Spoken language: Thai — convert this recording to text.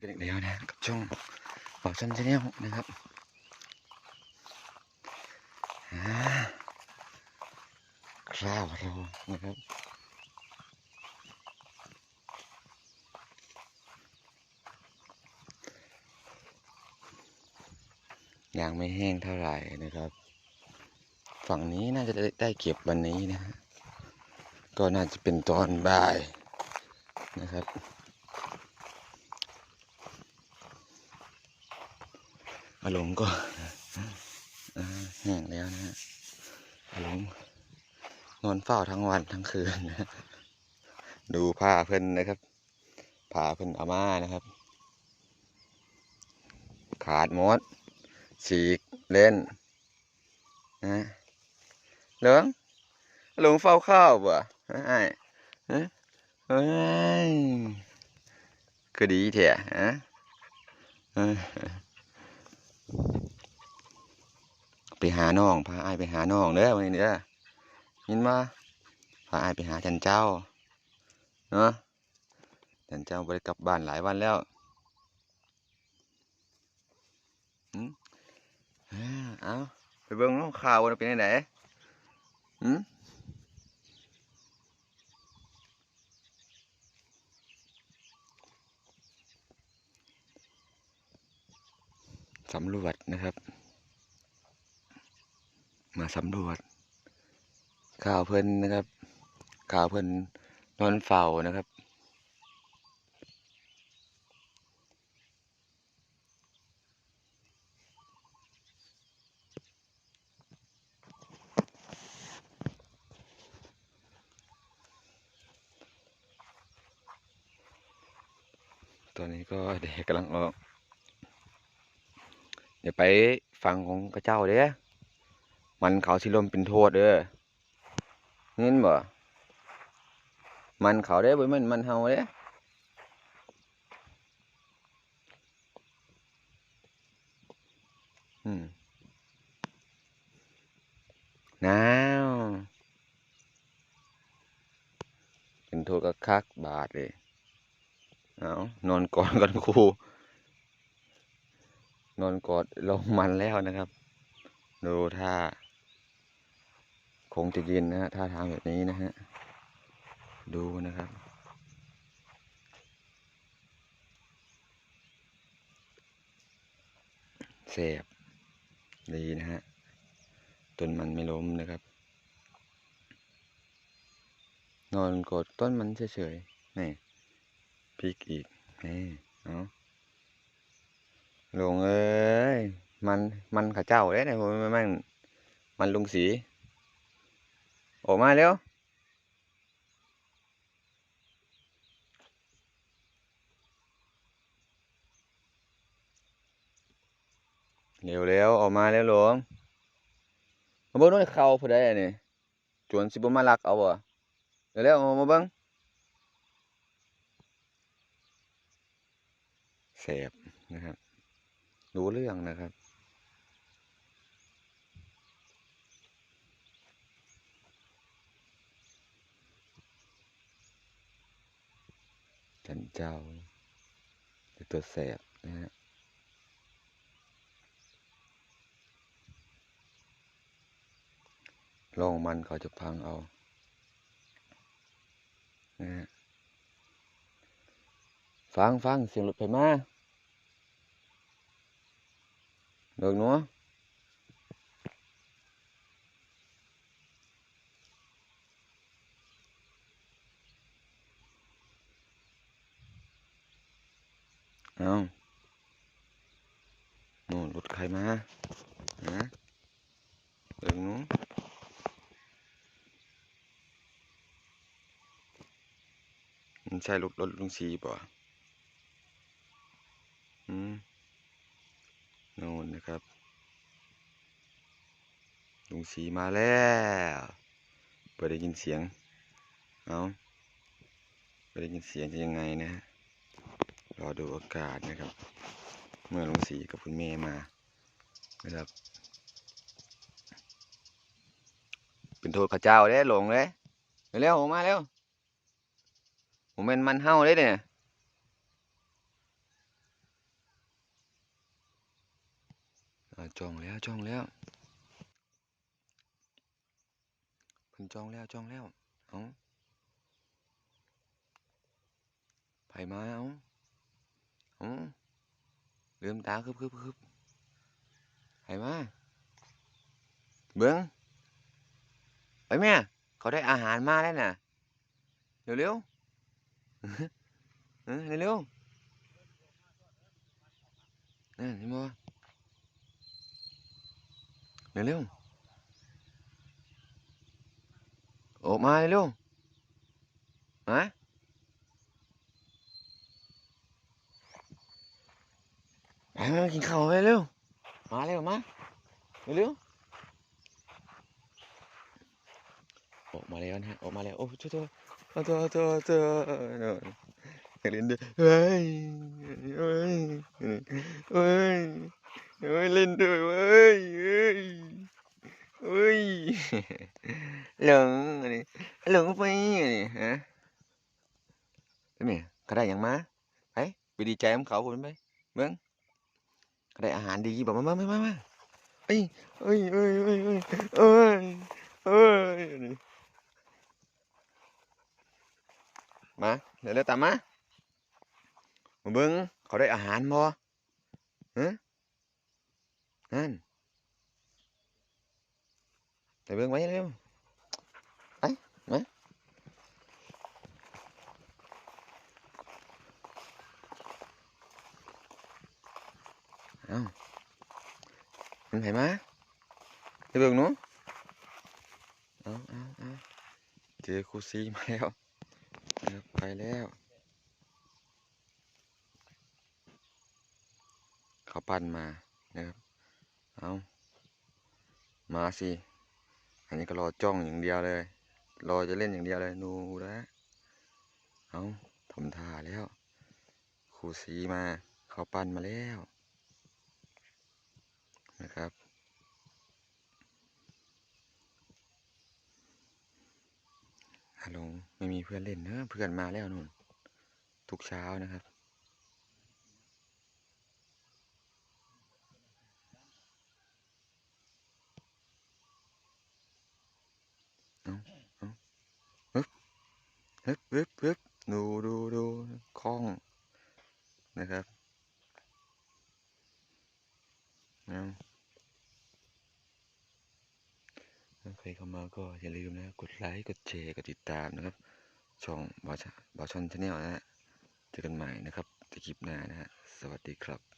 กันอีกแล้วนะกับช่องบอกชันชาแนลนะครับคราวเรานะครับยังไม่แห้งเท่าไหร่นะครับ ฝั่งนี้น่าจะได้ได้เก็บวันนี้นะฮะก็น่าจะเป็นตอนบ่ายนะครับ อาหลงก็แห้งแล้วนะฮะอาหลงนอนเฝ้าทั้งวันทั้งคืนนะดูผ้าเพิ่นนะครับผ้าเพิ่นอาม่านะครับ ขาดมดฉีกเล่นนะเหลืองหลงเฝ้าข้าวบ่ไอ้ฮะเฮ้ยคือดีแท้ฮะ ไปหาน้องพาอ้ไปหาน้องเด้อวันนี้เด้อยินมาพาอ้ไปหาจันเจ้าเนาะจันเจ้าได้กลับบ้านหลายวันแล้วอ่าเอาไปเบิ่งน้องข่าวว่าเป็นยังไงหืม สำรวจนะครับ มาสำรวจ ข่าวเพิ่นนะครับ ข่าวเพิ่นนอนเฝ้านะครับตอนนี้ก็เด็กกำลังออก เดี๋ยวไปฟังของกระเจ้าเด้อมันเขาสิลมเป็นโทษเด้อเงินบ่ มันเขาเด้บ่มันมันเฮาเด้อืมหนาวเป็นโทษก็คักบาทเลย เอานอนก่อดกันครู นอนกอดลงมันแล้วนะครับ ดูท่า คงจะเย็นนะฮะท่าทางแบบนี้นะฮะ ดูนะครับ เสบดีนะฮะต้นมันไม่ล้มนะครับ นอนกดต้นมันเฉยๆนี่พริกอีกนี่เอาลงเอ้ย มันมันข้าเจ้าเด้เนี่ยผมมันมันลุงสี ออกมาเร็วเร็วเร็วออกมาเร็วหลวงมาเบิ่งด้วยเขาผู้ใดอันนี่ยจวนสิบมาลักเอาบ่เร็วเร็วเอามาเบิ่งเสพนะครับรู้เรื่องนะครับ จันเจ้าเป็นตัวแสบนะฮะลองมันเขาจะพังเอานะฮะฟังฟังเสียงรถไฟมาเดินนัวเอา น่นรถใครมาฮะเดินนู้นมันใช่รถรถลุงสีป่ะอืมโน่นนะครับ ลุงสีมาแล้วเปิดได้ยินเสียง เอาเปิดได้ยินเสียงจะยังไงนะฮะรอดูอากาศนะครับ เมื่อลงสีกับคุณแม่มานะครับ เป็นโทษข้าเจ้าได้หลงเลยเร็วๆมาเร็วผมเป็นมันเห่าเลยเนี่ยจองแล้วจองแล้วพันจองแล้วจองแล้วเอาไผ่มาเอาเอา ลืมตาคึบคึบคึบไผมาเบิ้งไปแม่เขาได้อาหารมาแล้วน่ะเร็วเร็วๆเออเร็วๆนั่นเห็นบ่เร็วๆออกมาเร็วๆม ไปมากินข้าวเร็วมาเร็วมาเร็วออกมาแล้วนะออกมาแล้วโอ้โทษโทษโทษโทษโทษโทษอยากเล่นด้วยเฮ้ยเฮ้ยเฮ้ยเฮ้ยเล่นด้วยเว้ยเฮ้ยเฮ้ยหลงอันนี้หลงไปอันนี้ฮะเป็นไงเขาได้หยังมาไปไปดีใจกับเขาพุ่นไปเบิ่ง ได้อาหารดีบอกมามามามามาเอ้ยเอ้ยเอ้ยเอ้ยเอ้ยเอ้ยเอ้ยมาเดี๋ยวเร็วตามมามาเบิ่งเขาได้อาหารบ่ฮะนั่นไปเบิ่งไว้เร็วไปมาเอ้ามันไผมาไปเบิ่งหนูเอาเอาเอาเจอครูซีมาแล้วไปแล้วเขาปั้นมานะครับเอามาสิอันนี้ก็รอจ้องอย่างเดียวเลย รอจะเล่นอย่างเดียวเลยนูนะเอาทำท่าแล้วครูสีมาเขาปั้นมาแล้วนะครับฮั ลโหลไม่มีเพื่อนเล่นเนะเพื่อนมาแล้วนู่นทุกเช้านะครับฮึบฮึบฮึบดูดูดูคล้องนะครับเอา ถ้าใครเข้ามาก็อย่าลืมนะ กดไลค์ กดแชร์ กดติดตามนะครับ ช่องบอชบาชอนชาแนลนะฮะ เจอกันใหม่นะครับในคลิปหน้านะฮะ สวัสดีครับ